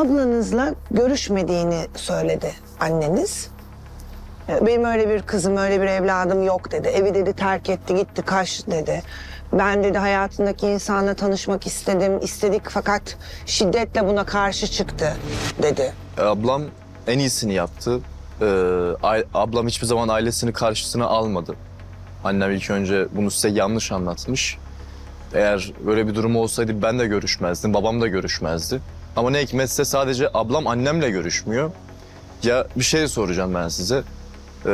Ablanızla görüşmediğini söyledi anneniz. E, Benim öyle bir kızım, öyle bir evladım yok dedi. Evi dedi terk etti, gitti, kaç dedi. Ben dedi hayatındaki insanla tanışmak istedim, istedik fakat şiddetle buna karşı çıktı dedi. E, Ablam en iyisini yaptı. Ee, ablam hiçbir zaman ailesini karşısına almadı. Annem ilk önce bunu size yanlış anlatmış. Eğer böyle bir durum olsaydı ben de görüşmezdim, babam da görüşmezdi. Ama ne hikmetse sadece ablam annemle görüşmüyor. Ya bir şey soracağım ben size. Ee,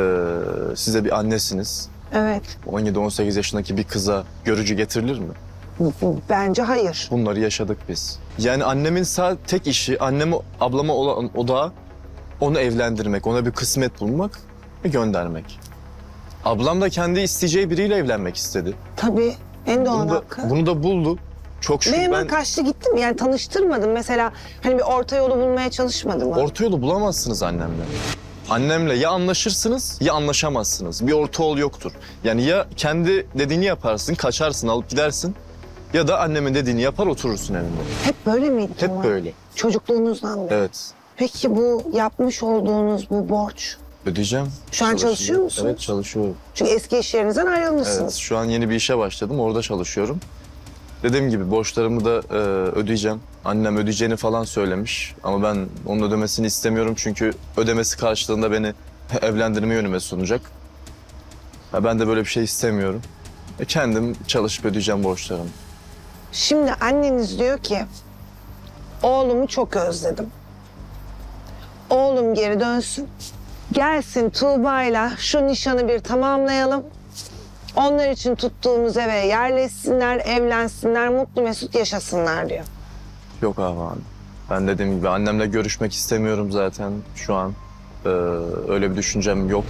size bir annesiniz. Evet, 17-18 yaşındaki bir kıza görücü getirilir mi? bence hayır. Bunları yaşadık biz. Yani annemin sağ tek işi annemi ablama olan odağa onu evlendirmek, ona bir kısmet bulmak ve göndermek. Ablam da kendi isteyeceği biriyle evlenmek istedi. Tabii, en doğal Bunu da, hakkı. bunu da buldu. Çok şükür hemen ben kaçtı gitti mi? Yani tanıştırmadım mesela. Hani bir orta yolu bulmaya çalışmadı mı? orta yolu bulamazsınız annemle. Annemle ya anlaşırsınız ya anlaşamazsınız. Bir orta yol yoktur. Yani ya kendi dediğini yaparsın, kaçarsın, alıp gidersin. Ya da annemin dediğini yapar oturursun evinde. Hep böyle miydi? Hep Kemal? böyle. Çocukluğunuzdan beri. Evet. Peki bu yapmış olduğunuz bu borç? Ödeyeceğim. Şu an çalışıyor musunuz? Evet çalışıyorum. Çünkü eski iş yerinizden ayrılmışsınız. Evet şu an yeni bir işe başladım orada çalışıyorum. Dediğim gibi borçlarımı da e, ödeyeceğim. Annem ödeyeceğini falan söylemiş ama ben onun ödemesini istemiyorum çünkü ödemesi karşılığında beni evlendirme yönüme sunacak. Ha, ben de böyle bir şey istemiyorum. E, kendim çalışıp ödeyeceğim borçlarımı. Şimdi anneniz diyor ki oğlumu çok özledim. Oğlum geri dönsün. Gelsin Tuğba'yla şu nişanı bir tamamlayalım. Onlar için tuttuğumuz eve yerleşsinler, evlensinler, mutlu mesut yaşasınlar diyor. Yok abi abi. Ben dediğim gibi annemle görüşmek istemiyorum zaten şu an. E, öyle bir düşüncem yok.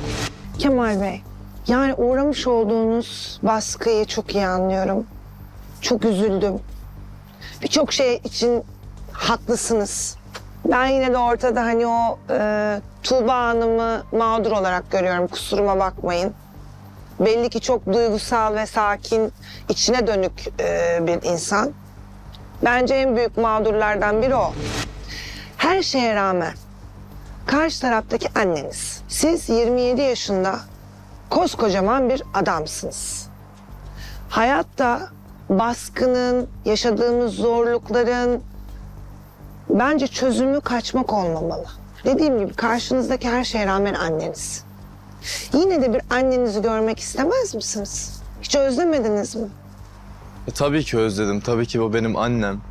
Kemal Bey, yani uğramış olduğunuz baskıyı çok iyi anlıyorum. Çok üzüldüm. Birçok şey için haklısınız. Ben yine de ortada hani o e, Tuğba Hanım'ı mağdur olarak görüyorum. Kusuruma bakmayın. Belli ki çok duygusal ve sakin, içine dönük e, bir insan. Bence en büyük mağdurlardan biri o. Her şeye rağmen karşı taraftaki anneniz. Siz 27 yaşında koskocaman bir adamsınız. Hayatta baskının, yaşadığımız zorlukların bence çözümü kaçmak olmamalı. Dediğim gibi karşınızdaki her şeye rağmen anneniz. Yine de bir annenizi görmek istemez misiniz? Hiç özlemediniz mi? E, tabii ki özledim. Tabii ki o benim annem.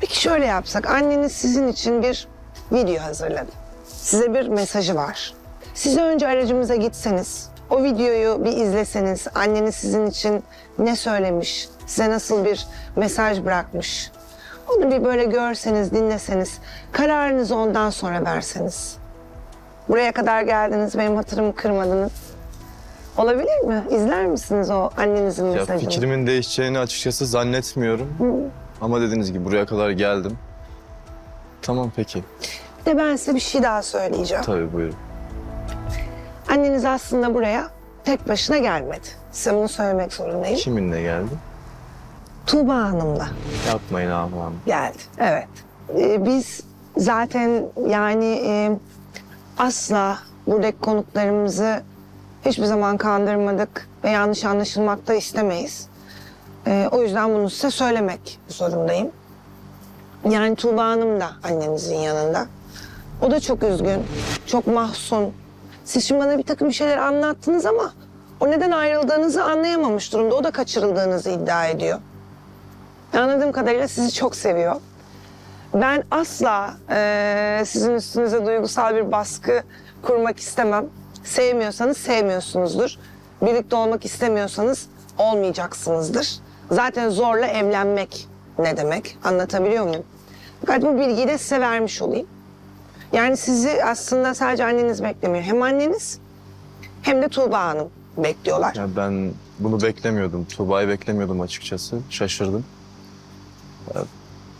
Peki şöyle yapsak, anneniz sizin için bir video hazırladı. Size bir mesajı var. Siz önce aracımıza gitseniz, o videoyu bir izleseniz, anneniz sizin için ne söylemiş, size nasıl bir mesaj bırakmış. Onu bir böyle görseniz, dinleseniz, kararınızı ondan sonra verseniz. Buraya kadar geldiniz, benim hatırımı kırmadınız. Olabilir mi? İzler misiniz o annenizin Ya mesajını? fikrimin değişeceğini açıkçası zannetmiyorum. Ama dediğiniz gibi buraya kadar geldim. Tamam peki. Bir de ben size bir şey daha söyleyeceğim. Tabii buyurun. Anneniz aslında buraya tek başına gelmedi. Size bunu söylemek zorundayım. Kiminle geldi? Tuğba Hanım'la Yapmayın hanım. geldi. Evet. Ee, biz zaten yani e, asla buradaki konuklarımızı hiçbir zaman kandırmadık ve yanlış anlaşılmak da istemeyiz. Ee, o yüzden bunu size söylemek zorundayım. Yani Tuğba Hanım da annenizin yanında. O da çok üzgün, çok mahzun. Siz şimdi bana bir takım şeyler anlattınız ama o neden ayrıldığınızı anlayamamış durumda. O da kaçırıldığınızı iddia ediyor. Anladığım kadarıyla sizi çok seviyor. Ben asla eee, sizin üstünüze duygusal bir baskı kurmak istemem. Sevmiyorsanız sevmiyorsunuzdur. Birlikte olmak istemiyorsanız olmayacaksınızdır. Zaten zorla evlenmek ne demek? Anlatabiliyor muyum? Fakat bu bilgiyi de size vermiş olayım. Yani sizi aslında sadece anneniz beklemiyor. Hem anneniz hem de Tuğba Hanım bekliyorlar. Ya ben bunu beklemiyordum. Tuğba'yı beklemiyordum açıkçası. Şaşırdım.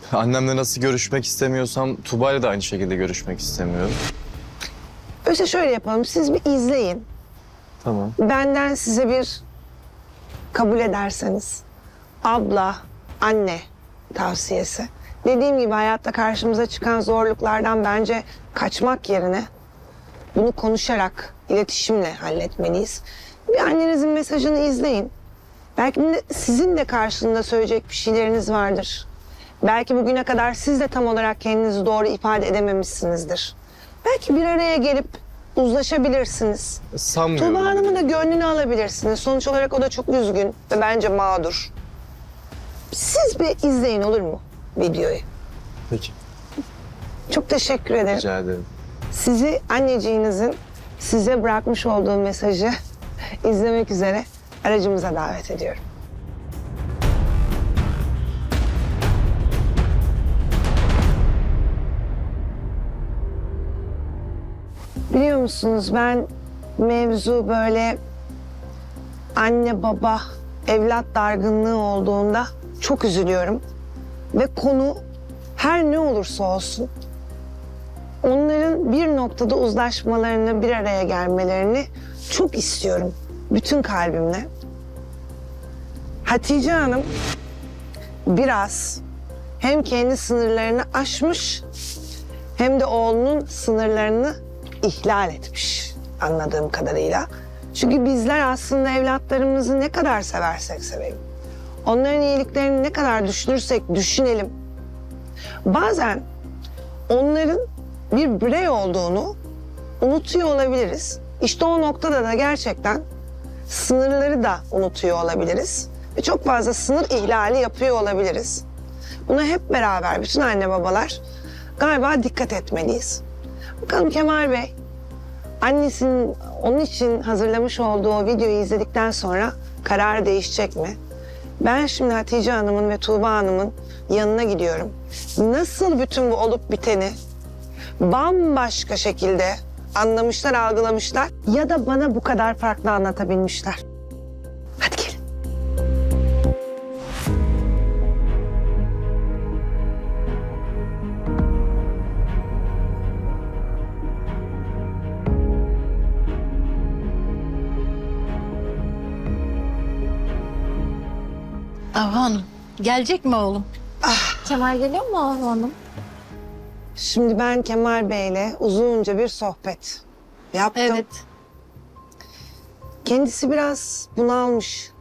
Annemle nasıl görüşmek istemiyorsam Tuğba'yla da aynı şekilde görüşmek istemiyorum. Öyleyse şöyle yapalım. Siz bir izleyin. Tamam. Benden size bir kabul ederseniz abla, anne tavsiyesi. Dediğim gibi hayatta karşımıza çıkan zorluklardan bence kaçmak yerine bunu konuşarak, iletişimle halletmeliyiz. Bir annenizin mesajını izleyin. Belki de sizin de karşılığında söyleyecek bir şeyleriniz vardır. Belki bugüne kadar siz de tam olarak kendinizi doğru ifade edememişsinizdir. Belki bir araya gelip uzlaşabilirsiniz. Sanmıyorum. Tuğba Hanım'ın da gönlünü alabilirsiniz. Sonuç olarak o da çok üzgün ve bence mağdur. Siz bir izleyin olur mu videoyu? Peki. Çok teşekkür ederim. Rica ederim. Sizi anneciğinizin size bırakmış olduğu mesajı izlemek üzere aracımıza davet ediyorum. Biliyor musunuz ben mevzu böyle anne baba evlat dargınlığı olduğunda çok üzülüyorum. Ve konu her ne olursa olsun onların bir noktada uzlaşmalarını, bir araya gelmelerini çok istiyorum. Bütün kalbimle. Hatice Hanım biraz hem kendi sınırlarını aşmış hem de oğlunun sınırlarını ihlal etmiş anladığım kadarıyla. Çünkü bizler aslında evlatlarımızı ne kadar seversek sevelim. Onların iyiliklerini ne kadar düşünürsek düşünelim. Bazen onların bir birey olduğunu unutuyor olabiliriz. İşte o noktada da gerçekten sınırları da unutuyor olabiliriz. Ve çok fazla sınır ihlali yapıyor olabiliriz. Buna hep beraber bütün anne babalar galiba dikkat etmeliyiz. Bakalım Kemal Bey, annesinin onun için hazırlamış olduğu o videoyu izledikten sonra karar değişecek mi? Ben şimdi Hatice Hanım'ın ve Tuğba Hanım'ın yanına gidiyorum. Nasıl bütün bu olup biteni bambaşka şekilde anlamışlar, algılamışlar ya da bana bu kadar farklı anlatabilmişler. Ahu Hanım, gelecek mi oğlum? Kemal geliyor mu Ahu Hanım? Şimdi ben Kemal Bey'le uzunca bir sohbet yaptım. Evet. Kendisi biraz bunalmış.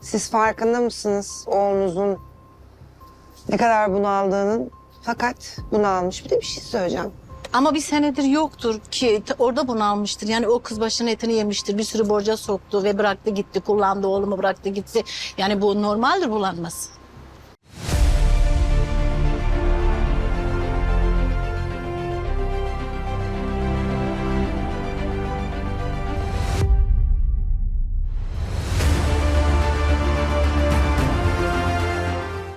Siz farkında mısınız oğlunuzun ne kadar bunaldığının? Fakat bunalmış. Bir de bir şey söyleyeceğim. Ama bir senedir yoktur ki orada bunalmıştır. Yani o kız başının etini yemiştir. Bir sürü borca soktu ve bıraktı gitti. Kullandı oğlumu bıraktı gitti. Yani bu normaldir bulanması.